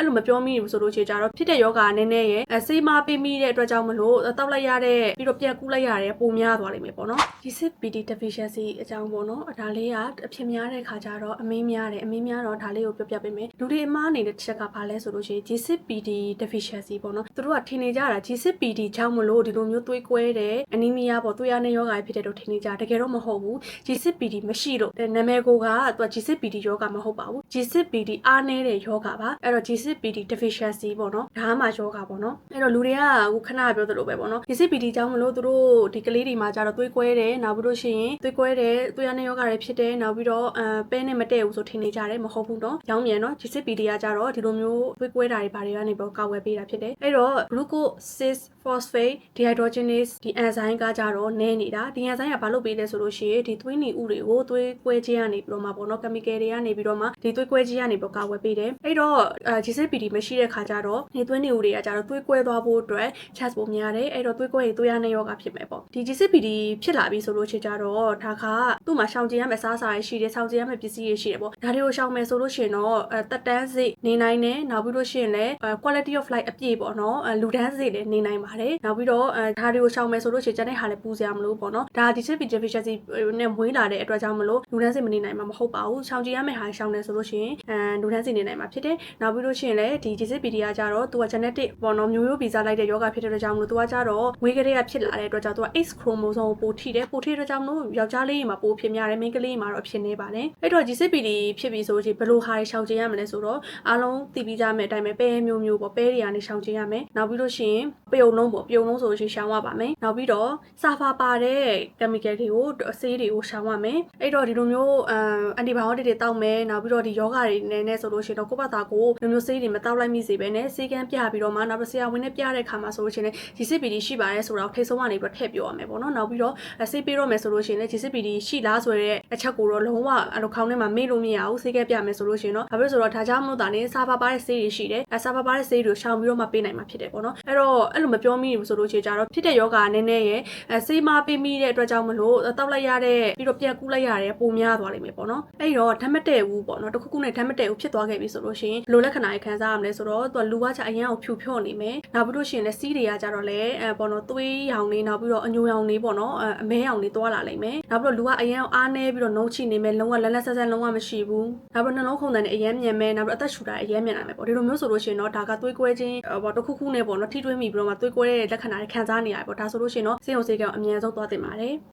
အဲ့လိုမပြောမိဘူးဆိုလို့ရှိရင်ကြတော့ဖြစ်တဲ့ယောဂနည်းနည်းရဲ့အဲဆေးမပေးမိတဲ့အတွက်ကြောင့်မလို့တောက်လိုက်ရတဲ့ပြီးတော့ပြန်ကူးလိုက်ရတဲ့ပုံများသွားလိမ့်မယ်ပေါ့နော်ဒီ CPD deficiency အကြောင်းပေါ့နော်ဒါလေးကအဖြစ်များတဲ့ခါကျတော့အမင်းများတယ်အမင်းများတော့ဒါလေးကိုပြောပြပေးမယ်လူတွေအမားနေတဲ့တစ်ချက်ကဘာလဲဆိုလို့ရှိရင် GCPD deficiency ပေါ့နော်သူတို့ကထင်နေကြတာ GCPD ကြောင့်မလို့ဒီလိုမျိုးသွေးကွဲတယ်အနီမီယာပေါ့သွေးရတဲ့ယောဂါဖြစ်တဲ့တော့ထင်နေကြတကယ်တော့မဟုတ်ဘူး GCPD မရှိလို့နာမည်ကိုကသူက GCPD ယောဂါမဟုတ်ပါဘူး GCPD အားနည်းတဲ့ယောဂါပါအဲ့တော့ GCPD deficiency ပေါ့နော်ဒါမှယောဂါပေါ့နော်အဲ့တော့လူတွေကဟိုခဏပြောသလိုပဲပေါ့နော် GCPD ကြောင့်မလို့သူတို့ဒီကလေးတွေမှာကြတော့သွေးကွဲတယ်နောက်ပြီးလို့ရှိရင်သွေးကွဲတယ်သွေးရတဲ့ယောဂါတွေဖြစ်တယ်နောက်ပြီးတော့အဲပဲနဲ့မတည့်ဘူးဆိုထင်နေကြတယ်မဟုတ်ဘူးနော်ရောင်းမြန်နော် GCPD ကကြတော့ဒီလိုမျိုးသွေးကွဲတာတွေဘာတွေကနေပေါ့ကာဝယ်ပေးတာဖြစ်တယ်အဲ့တော့ glucose phosphate dehydrogenase ဒီ enzyme ကကြတော့နည်းနေတာဒီ enzyme ကဘာလုပ်ပေးလဲဆိုလို့ရှိရင်ဒီသွေးနီဥတွေကိုသွေးကွဲခြင်းကနေပြီးတော့မှပေါ့နော် chemical တွေကနေပြီးတော့မှဒီသွေးကွဲခြင်းကနေပေါ့ကာဝယ်ပေးတယ်အဲ့တော့အဲ GCPD မရှိတဲ့ခါကျတော့ဒီသွေးနီဥတွေကကြတော့သွေးကွဲသွားဖို့အတွက် chance ပိုများတယ်အဲ့တော့သွေးကွဲရင်သွေးရနေရောဂါဖြစ်မယ်ပေါ့ဒီ GCPD ဖြစ်လာပြီဆိုလို့ရှိရင်ကြတော့ဒါကသူ့မှာရှောင်ကျဉ်ရမယ့်စားစာတွေရှိတယ်ရှောင်ကျဉ်ရမယ့်ပစ္စည်းတွေရှိတယ်ပေါ့ဒါတွေကိုရှောင်မယ်ဆိုလို့ရှိရင်တော့အဲတက်တန်းစိတ်နေနိုင်တယ်နောက်ပြီးလို့ရှိရင်လည်းအဲ quality of life အပြည့်ပေါ့နော်အဲလူတန်းစိတ်လည်းနေနိုင်ပါတယ်နောက်ပြီးတော့အဲဒါတွေကိုရှောင်မယ်ဆိုလို့ရှိရင်ကျန်တဲ့ဟာလည်းပူစရာမလိုပေါ့နော်ဒါ GCPD deficiency နဲ့မွေးလာတဲ့အတွက်ကြောင့်မလို့လူတန်းစိတ်မနေနိုင်မှာမဟုတ်ပါဘူးရှောင်ကျဉ်ရမယ့်ဟာရှောင်တယ်ဆိုလို့ရှိရင်အဲလူတန်းစိတ်နေနိုင်မှာဖြစ်တယ်နောက်ပြီးလို့ရှိရင်လည်းဒီ GCPD ကကြတော့သူက genetic ပေါ့နော်မျိုးရိုးဗီဇလိုက်တဲ့ယောဂဖြစ်တဲ့အတွက်ကြောင့်မလို့သူကကြတော့ဝေးကလေးကဖြစ်လာတဲ့အတွက်ကြောင့်သူက X chromosome ကိုပိုထိတယ်ပိုထိတဲ့အတွက်ကြောင့်မလို့ယောက်ျားလေးတွေမှာပိုဖြစ်များတယ်မိန်းကလေးတွေမှာတော့ဖြစ်နေပါတယ်အဲ့တော့ GCPD ဖြစ်ပြီဆိုလို့ရှိရင်ဘယ်လိုဟာတွေရှောင်ကျဉ်ရမလဲဆိုတော့အားလုံးသိပြီးကြမယ်အတိုင်းပဲပဲမျိုးမျိုးပေါ့ပဲတွေကနေရှောင်ကျဉ်ရမယ်နောက်ပြီးလို့ရှိရင်ပြုံလုံးပေါ့ပြုံလုံးဆိုလို့ရှိရင်ရှောင်ရပါမယ်နောက်ပြီးတော့စာဖာပါတဲ့ chemical တွေကိုအဆေးတွေကိုရှောင်ရမယ်အဲ့တော့ဒီလိုမျိုးအမ် antibiotic တွေတောက်မယ်နောက်ပြီးတော့ဒီယောဂတွေနဲ့နဲ့ဆိုလို့ရှိရင်တော့ကိုယ့်ဘာသာကိုဒီလိုမျိုးဆေးတွေမတောက်လိုက်မိစေပဲနဲ့ဆေးကန်းပြပြီးတော့မှနောက်တော့ဆရာဝန်နဲ့ပြတဲ့ခါမှာဆိုလို့ရှိရင်လည်း GCPD ရှိပါတယ်ဆိုတော့ထိတ်ဆုံးကနေပြီးတော့ထည့်ပြောရမယ်ပေါ့နော်နောက်ပြီးတော့ဆေးပေးတော့မယ်ဆိုလို့ရှိရင်လည်း GCPD ရှိလားဆိုတဲ့အချက်ကိုတော့လုံးဝအဲ့လိုခေါင်းထဲမှာမေ့လို့မရဘူးဆေးကန်းပြမယ်ဆိုလို့ရှိရင်တော့ဘာဖြစ်လို့ဆိုတော့ဒါကြောင့်မလို့ဒါနေစာဖာပါတဲ့ဆေးတွေရှိတယ်အဲစာဖာပါတဲ့ဆေးတွေကိုရှောင်ပြီးတော့မှပေးနိုင်မှာဖြစ်တယ်ပေါ့နော်အဲ့တော့အဲ့လိုမပြောမိဘူးဆိုလို့ရှိရင်ကြတော့ဖြစ်တဲ့ယောဂနည်းနည်းရဲ့အဲဆေးမပေးမိတဲ့အတွက်ကြောင့်မလို့တောက်လိုက်ရတဲ့ပြီးတော့ပြန်ကူးလိုက်ရတဲ့ပုံများသွားလိမ့်မယ်ပေါ့နော်အဲ့တော့ဓာတ်မတည့်ဘူးပေါ့နော်တခုခုနဲ့ဓာတ်မတည့်ဘူးဖြစ်သွားခဲ့ပြီဆိုလို့ရှိရင်ဘယ်လိုလက္ခဏာတွေခံစားရမလဲဆိုတော့သူကလူကချအရင်အောင်ဖြူဖြော့နေမယ်နောက်ပြီးလို့ရှိရင်လည်းစီးတွေကကြတော့လည်းအဲပေါ့နော်သွေးရောင်နေနောက်ပြီးတော့အညိုရောင်နေပေါ့နော်အဲအမဲရောင်နေသွားလာလိမ့်မယ်နောက်ပြီးတော့လူကအရင်အောင်အားနေပြီးတော့နှုတ်ချိနေမယ်လုံးဝလက်လက်ဆက်ဆက်လုံးဝမရှိဘူးနောက်ပြီးတော့နှလုံးခုန်တန်နေအရင်မြန်မယ်နောက်ပြီးတော့အသက်ရှူတာအရင်မြန်လာမယ်ပေါ့ဒီလိုမျိုးဆိုလို့ရှိရင်တော့ဒါကသွေးကွဲခြင်းပေါ့တခုခုနဲ့ပေါ့နော်ထိတွင်းမိပြီးတော့မှသွေးကွဲတဲ့လက္ခဏာတွေခံစားနေရတယ်ပေါ့ဒါဆိုလို့ရှိရင်တော့စေုံစေကောင်အမြန်ဆုံးသွားတင်ပါတယ်